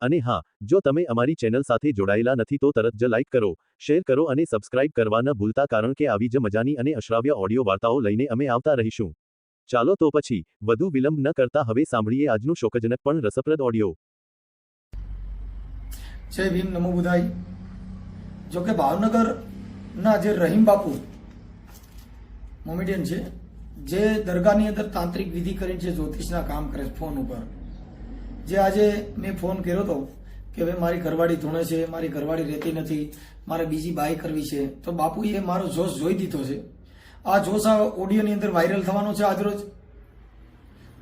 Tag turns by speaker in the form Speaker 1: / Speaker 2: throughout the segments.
Speaker 1: અને હા, જો તમે અમારી ચેનલ સાથે જોડાયેલા નથી તો તરત જ લાઈક કરો, શેર કરો અને સબસ્ક્રાઇબ કરવા ન ભૂલતા કારણ કે આવી જ મજાની અને અશ્રાવ્ય ઓડિયો વાર્તાઓ લઈને અમે આવતા રહીશું. ચાલો તો પછી, વધુ વિલંબ ન કરતા હવે સાંભળીએ આજનું શોકજનક પણ રસપ્રદ ઓડિયો.
Speaker 2: જય ભીમ નમો બુધાઈ જો કે ભાવનગરના જે રહીમ બાપુ, મોમેડિયન છે, જે દરગાહની અંદર તાંત્રિક વિધિ કરીને જે જ્યોતિષના કામ કરે છે, ફોન ઉપર. જે આજે મેં ફોન કર્યો હતો કે ભાઈ મારી ઘરવાળી ધૂણે છે, મારી ઘરવાળી રહેતી નથી, મારે બીજી બાઈ કરવી છે, તો બાપુએ મારો જોશ જોઈ દીધો છે. આ જોશ આ ઓડિયોની અંદર વાયરલ થવાનો છે આજરોજ.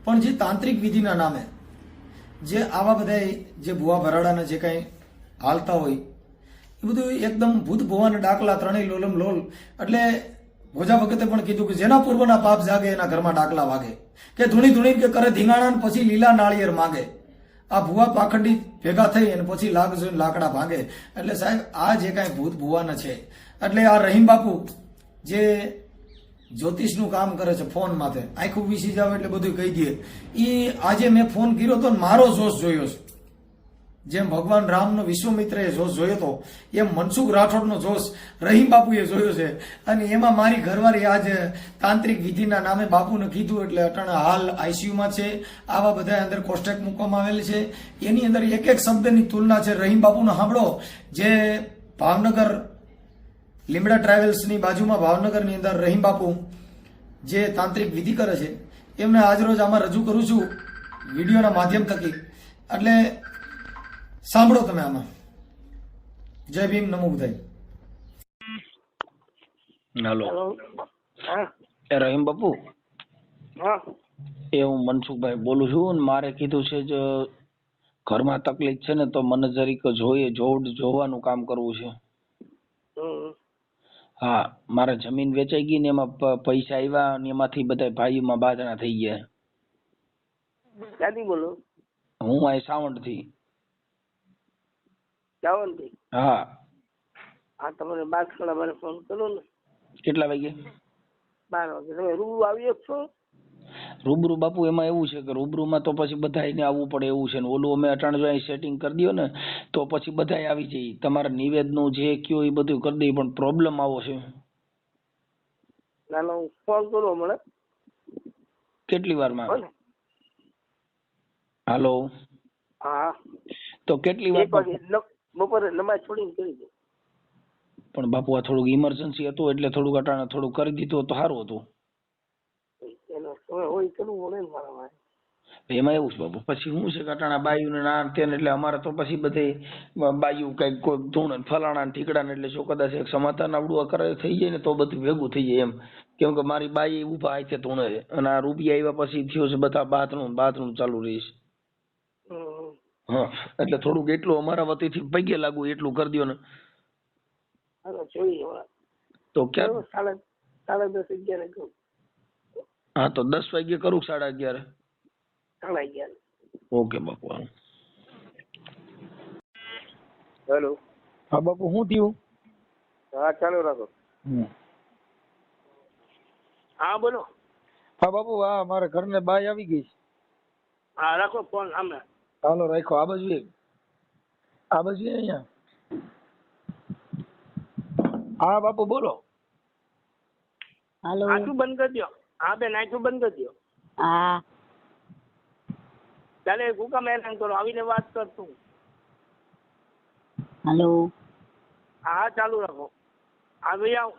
Speaker 2: પણ જે તાંત્રિક વિધિના નામે, જે આવા બધા જે ભુવા ભરાડાના જે કાંઈ હાલતા હોય, એ બધું એકદમ ભૂત ભુવાના ડાકલા ત્રણેય લોલમ લોલ. એટલે ભોજા વખતે પણ કીધું કે જેના પૂર્વના પાપ જાગે એના ઘરમાં ડાકલા વાગે. કે ધૂણી ધૂણી કે કરે ધીંગાણા પછી લીલા નાળિયેર માગે. આ ભુવા પાખંડી ભેગા થઈ અને પછી લાગ જોઈને લાકડા ભાંગે. એટલે સાહેબ, આ જે કાંઈ ભૂત ભુવાના છે, એટલે આ રહીમ બાપુ જે જ્યોતિષનું કામ કરે છે ફોન માથે, આખું વિસી જાવ એટલે બધું કહી દે. એ આજે મેં ફોન કર્યો તો મારો જોશ જોયો છે. જેમ ભગવાન રામનો વિશ્વમિત્રએ જોશ જોયો હતો એમ મનસુખ રાઠોડનો જોશ રહીમ બાપુએ જોયો છે. અને એમાં મારી ઘરવાળી આજ તાંત્રિક વિધિના નામે બાપુને કીધું એટલે અટાણા હાલ આઈસીયુમાં છે. આવા બધા અંદર કોસ્ટેક મૂકવામાં આવેલ છે. એની અંદર એક એક શબ્દની તુલના છે. રહીમ બાપુનો સાંભળો. જે ભાવનગર લીમડા ટ્રાવેલ્સની બાજુમાં ભાવનગરની અંદર રહીમ બાપુ જે તાંત્રિક વિધિ કરે છે, એમને આજરોજ આમાં રજૂ કરું છું વિડીયોના માધ્યમ થકી. એટલે સાંભળો તમે આમાં. જય ભીમ નમો બુધાઈ
Speaker 3: હેલો.
Speaker 4: હા.
Speaker 3: એ રહીમ બાપુ?
Speaker 4: હા.
Speaker 3: એ હું મનસુખભાઈ બોલું છું અને મારે કીધું છે જ ઘરમાં તકલીફ છે ને તો મને જરીક જોઈએ જોડ જોવાનું કામ કરવું છે. હા મારે જમીન વેચાઈ ગઈ ને એમાં પૈસા આવ્યા અને એમાંથી બધા ભાઈઓમાં બાજણા થઈ ગયા.
Speaker 4: ક્યાંથી બોલો?
Speaker 3: હું અહીં સાવંડથી
Speaker 4: જાવનથી
Speaker 3: હા.
Speaker 4: આ તમારે બાર કલાક મારે ફોન કરો ને.
Speaker 3: કેટલા વાગે?
Speaker 4: બાર વાગે. તમે રૂબરૂ આવી છો?
Speaker 3: રૂબરૂ બાપુ એમાં એવું છે કે રૂબરૂમાં તો પછી બધાને આવવું પડે એવું છે ને. ઓલું અમે અટાણ જો સેટિંગ કરી દો ને તો પછી બધાય આવી જાય. તમારા નિવેદનું જે કયો એ બધું કરી દઈએ પણ પ્રોબ્લેમ આવો છે.
Speaker 4: ના ના હું ફોન કરો મને
Speaker 3: કેટલી વારમાં? હાલો.
Speaker 4: હા.
Speaker 3: તો કેટલી વાર
Speaker 4: બપોરે નમાજ છોડીને કરી દે
Speaker 3: પણ બાપુ આ થોડુંક ઇમરજન્સી હતું એટલે થોડુંક અટાણે થોડું કરી દીધું તો સારું હતું.
Speaker 4: એનો તમે હોય કરવું પડે ને મારા માટે
Speaker 3: એમાં એવું છે બાપુ પછી શું છે કટાણા બાયુ ને ના તેને એટલે અમારે તો પછી બધે બાયું કંઈક કોઈ ધૂણ ફલાણા ને ઠીકડા ને એટલે શું કદાચ એક સમાધાન આવડું કરે થઈ જાય ને તો બધું ભેગું થઈ જાય એમ. કેમ કે મારી બાઈ ઊભા આઈ છે ધૂણે અને આ રૂપિયા આવ્યા પછી થયો છે બધા બાથરૂમ બાથરૂમ ચાલુ
Speaker 4: રહીશ.
Speaker 3: હા એટલે થોડુંક એટલું અમારા વતીથી પગે લાગુ એટલું કરી દો ને.
Speaker 4: હાલો જોઈએ હવે.
Speaker 3: તો
Speaker 4: ક્યારે સાડા સાડા દસ અગિયાર કહું
Speaker 3: હા તો દસ વાગ્યે કરું સાડા અગિયારે?
Speaker 4: સાડા અગિયાર.
Speaker 3: ઓકે બાપુ હા
Speaker 4: હેલો.
Speaker 3: હા બાપુ શું થયું?
Speaker 4: હા ચાલુ રાખો. હા બોલો.
Speaker 3: હા બાપુ હા મારા ઘરને બાય આવી ગઈ
Speaker 4: હા રાખો ફોન સામે.
Speaker 3: હાલો રાખો આ બાજુ આ બાજુ અહીંયા. હા બાપુ બોલો.
Speaker 5: હાલો.
Speaker 4: આટલું બંધ કરી દો હા બેન આટલું બંધ કરી દો
Speaker 5: હા.
Speaker 4: ચાલે હુકમ હેરાન કરો. આવીને વાત કરતું
Speaker 5: હાલો.
Speaker 4: હા ચાલુ રાખો. હા ભાઈ આવ.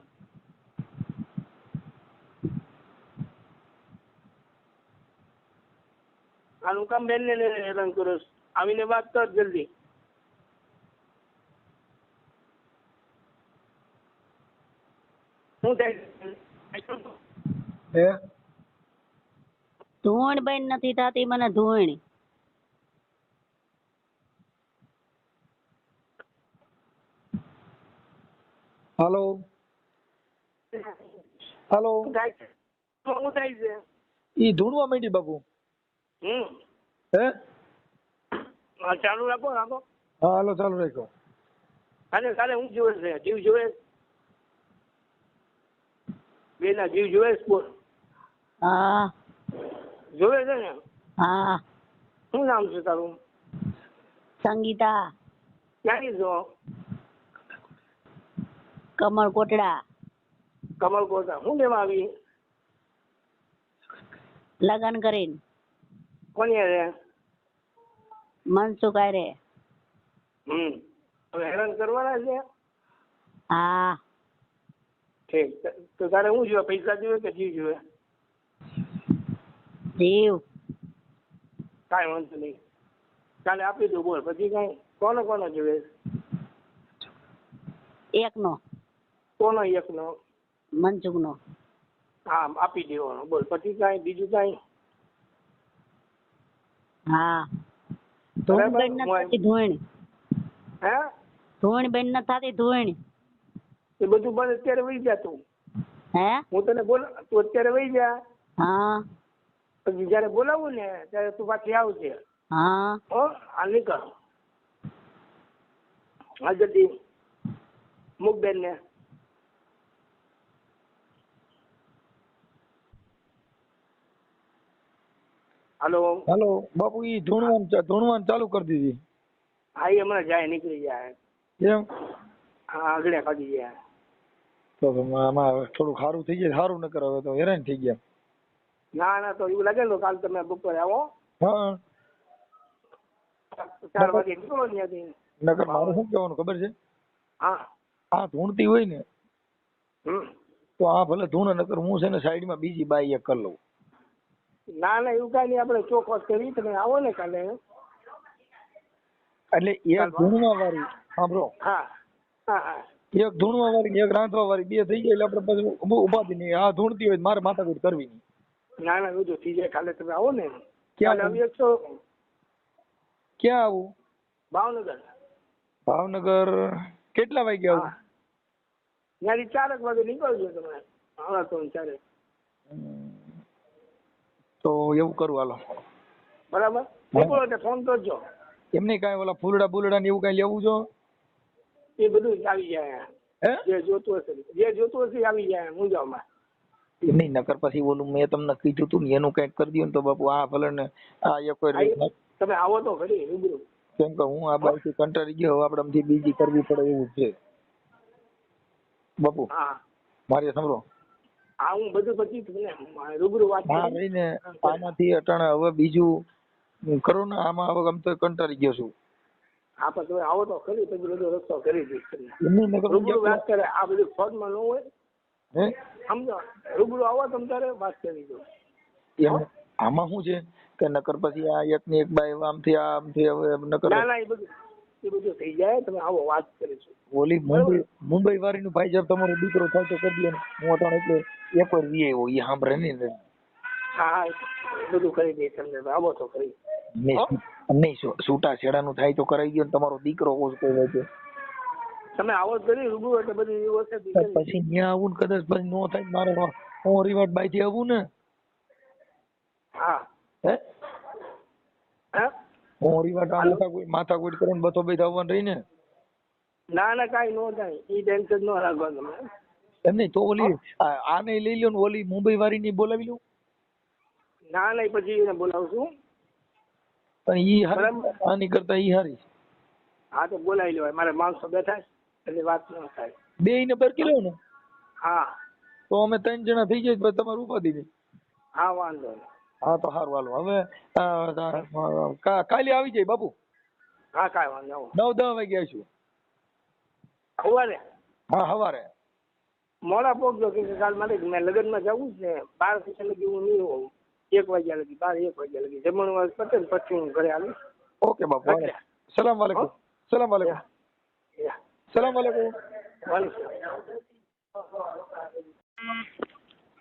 Speaker 4: આ હુકમ બેન ને હેરાન કરો. છો? આવીને વાત કર જલ્દી. શું થાય?
Speaker 5: ધૂણ બેન નથી થતી મને ધૂણ.
Speaker 3: હેલો? હેલો?
Speaker 4: શું થાય છે? શું થાય છે?
Speaker 3: ઈ ધૂણવા માંડી બાપુ.
Speaker 4: હમ.
Speaker 3: હે?
Speaker 4: હા, ચાલુ રાખો રાખો.
Speaker 3: હા હાલો ચાલુ રાખો.
Speaker 4: કાલે કાલે હું જોવે છે? જીવ જોવે? બે ના જીવ જોવે બોલ?
Speaker 5: હા.
Speaker 4: જોવે છે ને?
Speaker 5: હા.
Speaker 4: શું નામ છે તારું?
Speaker 5: સંગીતા.
Speaker 4: ક્યાંથી છો?
Speaker 5: કમળ કોટડા.
Speaker 4: કમળ કોટડા. શું લેવા આવી?
Speaker 5: લગન કરીને.
Speaker 4: કોની રે
Speaker 5: મનસુખ રે
Speaker 4: હમ. હવે હેરાન કરવાના છે?
Speaker 5: હા.
Speaker 4: ઠીક. તો તારે શું જોવે પૈસા જોઈએ કે જીવ જોઈએ?
Speaker 5: જીવ.
Speaker 4: કાંઈ વાંધો નહીં. કાલે આપી દઉં બોલ. પછી કાંઈ? કોનો કોનો જોઈએ?
Speaker 5: એકનો.
Speaker 4: કોનો એકનો?
Speaker 5: મનસુખનો.
Speaker 4: હા આપી દેવાનો. બોલ. પછી કાંઈ? બીજું કાંઈ?
Speaker 5: હા. બેન થતી ધૂણ.
Speaker 4: હે?
Speaker 5: ધૂણ બેન નથી થતી ધૂણ.
Speaker 4: એ બધું બંધ અત્યારે વહી જા તું.
Speaker 5: હે?
Speaker 4: હું તને બોલ તું અત્યારે વહી જા
Speaker 5: હા.
Speaker 4: પછી જયારે બોલાવું ને ત્યારે તું પાછી આવજે.
Speaker 5: હા.
Speaker 4: હો આ નીકળ. હા જલ્દી મૂક બેન ને હાલો.
Speaker 3: હાલો બાપુ ઈ ધૂણવાન ધૂણવાન ચાલુ કરી દીધી.
Speaker 4: હા એ હમણાં જાય નીકળી જાય.
Speaker 3: એમ?
Speaker 4: હા આગળ કાઢી જાય
Speaker 3: તો આમાં થોડું સારું થઈ જાય સારું ન હવે તો હેરાન થઈ ગયા.
Speaker 4: ના ના તો એવું લાગે ને કાલ તમે બપોરે આવો.
Speaker 3: હા.
Speaker 4: ચાર વાગે નીકળો ત્યાંથી.
Speaker 3: નકર મારું શું કહેવાનું ખબર છે?
Speaker 4: હા.
Speaker 3: આ ધૂણતી હોય ને તો આ ભલે ધૂણ નકર હું છે ને સાઈડમાં બીજી બાઈ એક કરી લઉં.
Speaker 4: ના ના એવું કાંઈ નહીં. આપણે ચોખવટ કરી તમે આવો ને કાલે.
Speaker 3: એટલે એક ધૂણવા વાળી સાંભળો.
Speaker 4: હા હા
Speaker 3: એક ધૂણવા વાળી એક રાંધવા વાળી બે થઈ જાય એટલે આપણે પછી ઉભું ઉપાધિ નહીં. આ ધૂણતી હોય મારે માથાકૂટ કરવી નહીં.
Speaker 4: ના ના બધું થઈ જાય. કાલે તમે આવો ને.
Speaker 3: ક્યાં
Speaker 4: કાલે આવી? એકસો
Speaker 3: ક્યાં આવું?
Speaker 4: ભાવનગર.
Speaker 3: ભાવનગર કેટલા વાગે આવું?
Speaker 4: ત્યાંથી ચારક વાગે નીકળજો તમે આવડા તો ચારે
Speaker 3: તો એવું કરું હાલો.
Speaker 4: બરાબર? નીકળો એટલે ફોન કરજો.
Speaker 3: એમને કાંઈ ઓલા ફૂલડા બુલડા ને એવું કાંઈ લેવું જો?
Speaker 4: એ બધું આવી જાય
Speaker 3: હે?
Speaker 4: જે જોતું હશે જે જોતું હશે આવી જાય મુંજામાં
Speaker 3: નહીં નકર પછી ઓલું મેં તમને કીધું તું ને એનું કંઈક કરી દઉં તો બાપુ આ ભલે ને આ કોઈ
Speaker 4: તમે આવો તો ખરી રૂબરૂ.
Speaker 3: કેમ કે હું આ બાઈથી કંટાળી ગયો હવે આપણે બીજી કરવી પડે એવું છે. બાપુ
Speaker 4: હા.
Speaker 3: મારે સાંભળો.
Speaker 4: હા હું બધું પછી તમને રૂબરૂ વાત
Speaker 3: હા રહીને આનાથી અટાણે હવે બીજું કરો ને આમાં હવે આમ તો કંટાળી ગયો છું.
Speaker 4: હા પણ તમે આવો તો ખરી પછી બધો રસ્તો કરી દઈશ તમને. રૂબરૂ વાત કરે આ બધું ફોનમાં ન હોય.
Speaker 3: હે?
Speaker 4: સમજો રૂબરૂ આવો તમ તારે વાત કરી દો.
Speaker 3: આમાં શું છે? કે નકર પછી આ એક ની એક બાય આમથી આમથી હવે નકર
Speaker 4: ના ના એ બધું એ બધું થઈ જાય તમે આવો વાત કરીશું.
Speaker 3: ઓલી મુંબઈ મુંબઈ વાળી નું ભાઈ જબ તમારો દીકરો થાય તો કરી દે હું અટાણે એટલે એક વાર વી આવ્યો એ સાંભળે ને.
Speaker 4: હા બધું કરી દે તમને આવો તો કરી.
Speaker 3: નહીં છૂટા છેડાનું થાય તો કરાવી દો તમારો દીકરો ઓછો કોઈ છે
Speaker 4: તમે આવો કરી રૂબરૂ એટલે બધી વ્યવસ્થિત
Speaker 3: પછી ત્યાં આવું કદાચ પછી નો થાય મારે હું રિવર્ટ બાયથી આવું ને?
Speaker 4: હે.
Speaker 3: હે?
Speaker 4: હું
Speaker 3: રીવાટ આ માથા કોઈ માથા કોઈ કરે ને બતો ભાઈ રહી ને
Speaker 4: ના ના કાંઈ નો થાય. એ ટેન્શન નો રાખો તમે.
Speaker 3: એમ નહીં? તો ઓલી આને લઈ લ્યો ને ઓલી મુંબઈ વાળી ની બોલાવી લઉં
Speaker 4: ના ના પછી એને બોલાવશું.
Speaker 3: પણ ઈ હારી. આની કરતા ઈ હારી.
Speaker 4: હા તો બોલાવી લેવાય. મારે માણસો બેઠા એટલે વાત ન થાય.
Speaker 3: બે ને બરકી લો ને?
Speaker 4: હા.
Speaker 3: તો અમે ત્રણ જણા થઈ જઈએ તમારું ઉપાધિ નહીં
Speaker 4: હા વાંધો નહીં.
Speaker 3: હા તો સારું હાલો. હવે કાલે આવી જાય બાપુ?
Speaker 4: હા કાંઈ વાંધો.
Speaker 3: નવ દસ વાગે આવીશું
Speaker 4: સવારે?
Speaker 3: હા સવારે.
Speaker 4: મોડા પહોંચજો કે કાલ મારે મેં લગ્નમાં જવું છે. ને બાર વાગ્યા લગી હું નહીં હોઉં. એક વાગ્યા લગી બાર એક વાગ્યા લગી. જમણવાર પતે ને પછી હું ઘરે આવીશ.
Speaker 3: ઓકે બાપુ સલામ વાલેકુમ. સલામ વાલેકુમ.
Speaker 4: યા
Speaker 3: સલામ વાલેકુમ.
Speaker 4: વાલી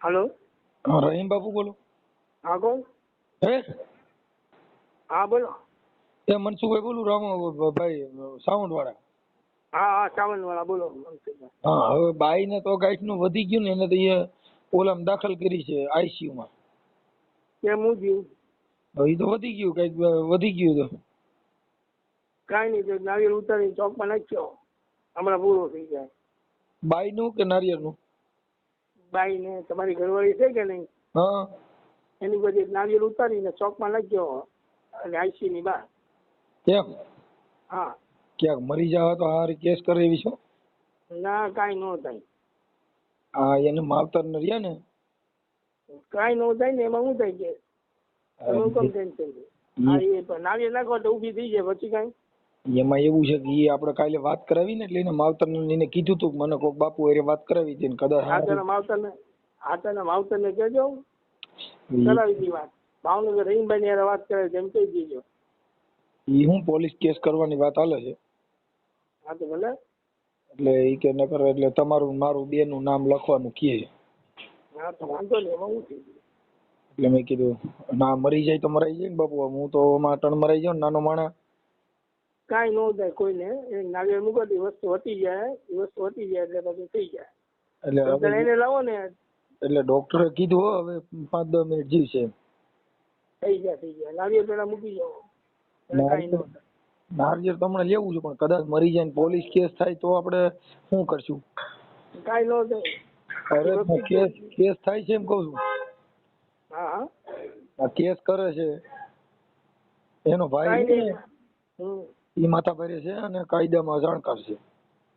Speaker 4: હલો?
Speaker 3: રહીમ બાપુ બોલો.
Speaker 4: હા કોણ
Speaker 3: હે?
Speaker 4: હા બોલો.
Speaker 3: એ મનસુખભાઈ બોલું રામ ભાઈ સાવંત વાળા
Speaker 4: હા હા સાવન વાળા બોલો.
Speaker 3: હા હવે બાઈ ને તો ગાઈટનું વધી ગયું ને એને તો એ ઓલામાં દાખલ કરી છે આઈસીયુ માં
Speaker 4: કેમ હું થયું
Speaker 3: હવે તો વધી ગયું કંઈક વધી ગયું તો.
Speaker 4: કાઈ નહીં તો નારિયેળ ઉતારી ચોકમાં નાખ્યો હમણાં પૂરો થઈ જાય.
Speaker 3: બાઈ નું કે નારિયેળનું
Speaker 4: બાઈ ને તમારી ઘરવાળી છે કે નહીં?
Speaker 3: હા.
Speaker 4: એની બધી નારિયેળ ઉતારીને ચોકમાં નાખ્યો અને આઈસી ની બહાર.
Speaker 3: કેમ
Speaker 4: હા.
Speaker 3: ક્યાંક મરી જાવ તો હારી કેસ કરે એવી છો?
Speaker 4: ના કઈ ન થાય.
Speaker 3: હા એને માવતર ન રહ્યા ને?
Speaker 4: કાંઈ નો થાય ને એમાં શું થાય કે? તમે હું કેમ ટેન્શન હા એ નાખો તો ઊભી થઈ જાય પછી કઈ?
Speaker 3: એમાં એવું છે કે ઈ આપણે કાલે વાત કરાવી ને એટલે એને માવતર ને એને કીધું તું કે મને કોક બાપુ એ વાત કરાવી હતી ને કદાચ
Speaker 4: હાથાના માવતર ને કેજો કહેજો. કરાવી દી વાત. ભાવનગર રહીમભાઈ ની વાત કરે તેમ કહી દેજો.
Speaker 3: ઈ હું પોલીસ કેસ કરવાની વાત હાલે છે?
Speaker 4: હા તો ભલે.
Speaker 3: એટલે ઈ કે નકર એટલે તમારું મારું બે નામ લખવાનું કહે.
Speaker 4: હા તો વાંધો નહીં એમાં શું
Speaker 3: એટલે મેં કીધું ના મરી જાય તો મરાઈ જાય ને બાપુ હું તો આમાં ટણ મરાઈ જાઉં ને નાનો માણસ.
Speaker 4: કાંઈ ન થાય કોઈને. એ નારિયેળ મૂકો તો એ વસ્તુ હતી જાય એ વસ્તુ હતી જાય એટલે પછી થઈ જાય.
Speaker 3: એટલે
Speaker 4: એને લાવો ને
Speaker 3: એટલે ડોક્ટરે કીધું હો હવે પાંચ દસ મિનિટ જીવશે.
Speaker 4: થઈ જાય થઈ નારિયેળ પેલા મૂકી જાઓ
Speaker 3: નારિયેળ તમને લેવું છે પણ કદાચ મરી જાય પોલીસ કેસ થાય તો આપણે શું કરશું?
Speaker 4: કાંઈ નો
Speaker 3: અરે કેસ કેસ થાય છે એમ કહું છું.
Speaker 4: હા હા.
Speaker 3: કેસ કરે છે. એનો ભાઈ એ માથા ભારે છે અને કાયદામાં જાણકાર છે.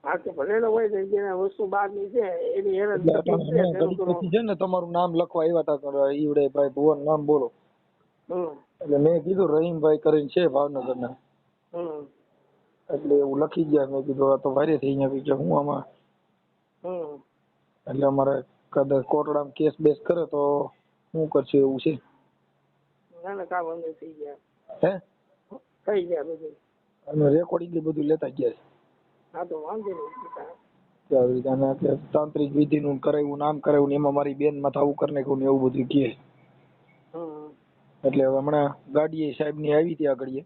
Speaker 4: હા તો ભલે હોય તો જેને વસ્તુ બહારની છે એની હેરાન છે
Speaker 3: અટાણે
Speaker 4: તેનું
Speaker 3: ઘડી
Speaker 4: કરવું.
Speaker 3: પછી છે ને તમારું નામ લખવા આવ્યા હતા ઈવડે ભાઈ ભુવન નામ બોલો. એટલે મેં કીધું રહીમભાઈ કરીને છે ભાવનગરના. એટલે એવું લખી ગયા મેં કીધું આ તો ભારે થઈ ગયા. કે હું આમાં? એટલે અમારે કદાચ કોર્ટડામાં કેસ બેસ કરે તો શું કરશે એવું છે.
Speaker 4: ના ના કામ વાંધો થઈ ગયા.
Speaker 3: હે?
Speaker 4: થઈ ગયા બધું.
Speaker 3: અને રેકોર્ડિંગ બધું લેતા ગયા છે.
Speaker 4: હા તો વાંધો નહીં
Speaker 3: તાંત્રિક વિધિનું કરાવ્યું નામ કરાવ્યું ને એમાં મારી બેન માથા ઉકર ને ને એવું બધું
Speaker 4: કે.
Speaker 3: એટલે હવે હમણાં ગાડી સાહેબની આવી હતી આગળ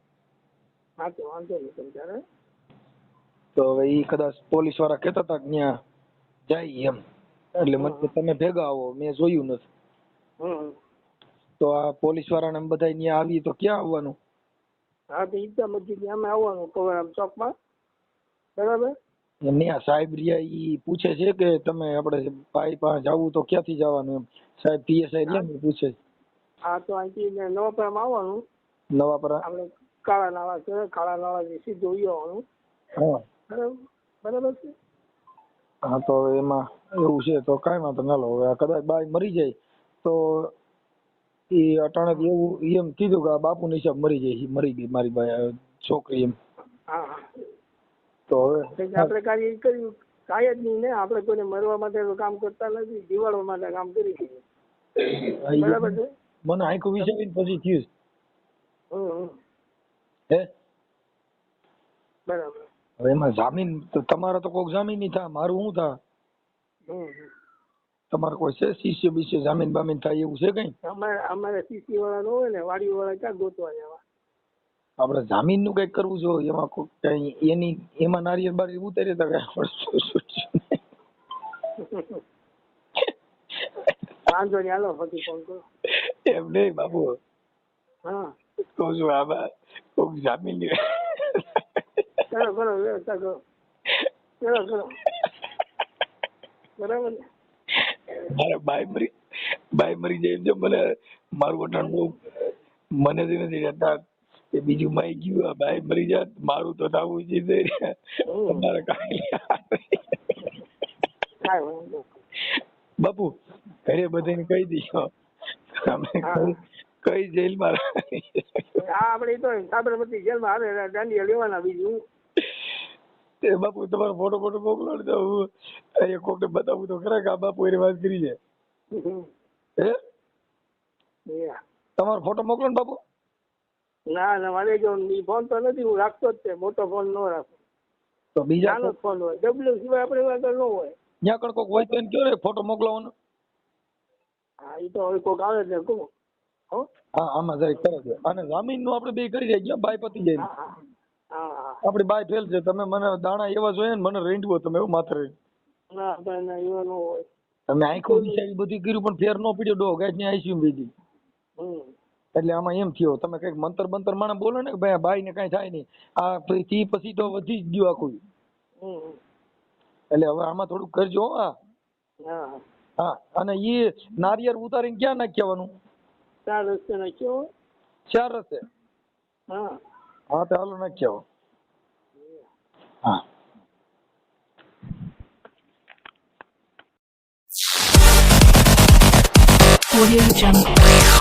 Speaker 4: હા તો વાંધો નહીં ત્યારે
Speaker 3: તો હવે ઈ કદાચ પોલીસવાળા કહેતા હતા કે ત્યાં જાય એમ. એટલે મને તમે ભેગા આવો મેં જોયું નથી. તો આ પોલીસ વાળાને બધા ત્યાં આવી તો ક્યાં આવવાનું?
Speaker 4: હા તો ઈચ્છા મસ્જિદ અમે આવવાનું કવરામ ચોકમાં. બરાબર?
Speaker 3: આ સાહેબ રહ્યા ઈ પૂછે છે કે તમે આપણે ભાઈ પાસે જવું તો ક્યાંથી જવાનું એમ? સાહેબ પીએસઆઈ રહ્યા ને પૂછે
Speaker 4: હા તો અહીંથી નવાપરામાં આવવાનું.
Speaker 3: નવાપરા?
Speaker 4: આપણે કાળા નાળા છે કાળા નાળા સીધું ઈ આવવાનું.
Speaker 3: હા.
Speaker 4: બરાબર? બરાબર છે?
Speaker 3: હા તો એમાં એવું છે તો કાંઈ વાંધો ના લો હવે કદાચ બાઈ મરી જાય તો એ અટાણે એવું એમ કીધું કે બાપુ ની હિસાબ મરી જાય મરી ગઈ મારી બાઈ છોકરી એમ.
Speaker 4: આપણે કાર્ય કર્યું કાંઈ જ નહીં ને આપણે કોઈને મરવા માટે કામ કરતા નથી જીવાડવા માટે કામ કરી છીએ બરાબર છે?
Speaker 3: મને આંખું વિશે પછી થયું હે?
Speaker 4: બરાબર.
Speaker 3: હવે એમાં જામીન તો તમારે તો કોઈક જામીન નહીં થાય મારું શું થાય. તમારે કોઈ છે? શિષ્ય બિષ્ય જામીન બામીન થાય એવું છે કઈ?
Speaker 4: અમારે અમારે સીસી વાળા નો હોય ને વાડી વાળા ક્યાં ગોતવા
Speaker 3: આપણે જામીનનું કંઈક કરવું જોઈએ એમાં કઈ એની એમાં નારિયેળ બારી ઉતારી તો કઈ
Speaker 4: વાંધો નહીં હાલો પછી ફોન કરો.
Speaker 3: એમ નહીં બાબુ.
Speaker 4: હા.
Speaker 3: કહું છું આમાં કોક જામીન
Speaker 4: કરો કરો વ્યવસ્થા કરો. કરો કરો. બરાબર
Speaker 3: મારા બાઈ મરી બાય મરી જાય એમ જો મને મારું વટાણ બહુ મને નથી નથી કે બીજું મરી ગયું આ ભાઈ મરી જાત મારું તો થવું જ તમારે કાંઈ. બાપુ ઘરે બધાને કહી દઈશું અમે કઈ- કઈ જેલમાં
Speaker 4: આપણે તો સાબરમતી જેલમાં આવે દાંડિયા લેવાના બીજું.
Speaker 3: તે બાપુ તમારો ફોટો ફોટો મોકલો ને તો હું અહીંયા કોકને બતાવું તો ખરા કે આ બાપુ એની વાત કરી છે.
Speaker 4: હે?
Speaker 3: તમારો ફોટો મોકલો ને બાપુ.
Speaker 4: ના ના મારે જો ઈ ફોન તો નથી હું રાખતો જ છે. મોટો ફોન ન રાખું.
Speaker 3: તો બીજા
Speaker 4: નાનો ફોન હોય. ડબલ્યુ સિવાય આપણે આગળ ન હોય.
Speaker 3: ત્યાં કણ કોક હોય તો એને કયો ને ફોટો મોકલાવો
Speaker 4: હા એ તો હવે કોઈક આવે એટલે કહું હા?
Speaker 3: આમાં જરીક કરે છે. અને જામીનનું આપણે બે કરી દઈએ બાય પતી જાય આપડી બાય ફેલ છે તમે મને દાણા એવા જોઈએ ને મને રેન્ટવો તમે એવું માથે રેંટ
Speaker 4: ના ના એવા ન હોય.
Speaker 3: તમે આંખો વિચારી બધું કર્યું પણ ફેર ન પડ્યો ડો ગાયની આઈસીયુ બીજી?
Speaker 4: હમ.
Speaker 3: એટલે આમાં એમ થયો તમે કંઈક મંતર બંતર માણસ બોલો ને કે ભાઈ બાઈ ને કઈ થાય નહીં. આ થી પછી તો વધી જ ગયું આખું. એટલે હવે આમાં થોડુંક કરજો આ
Speaker 4: હા.
Speaker 3: હા. અને ઈ નારિયેળ ઉતારીને ક્યાં નાખવાનું
Speaker 4: ચાર રસ્તે નાખ્યો
Speaker 3: ચાર રસ્તે?
Speaker 4: હા.
Speaker 3: હા તો હાલો નાખ્યો આવો હા.
Speaker 6: Audio Jungle.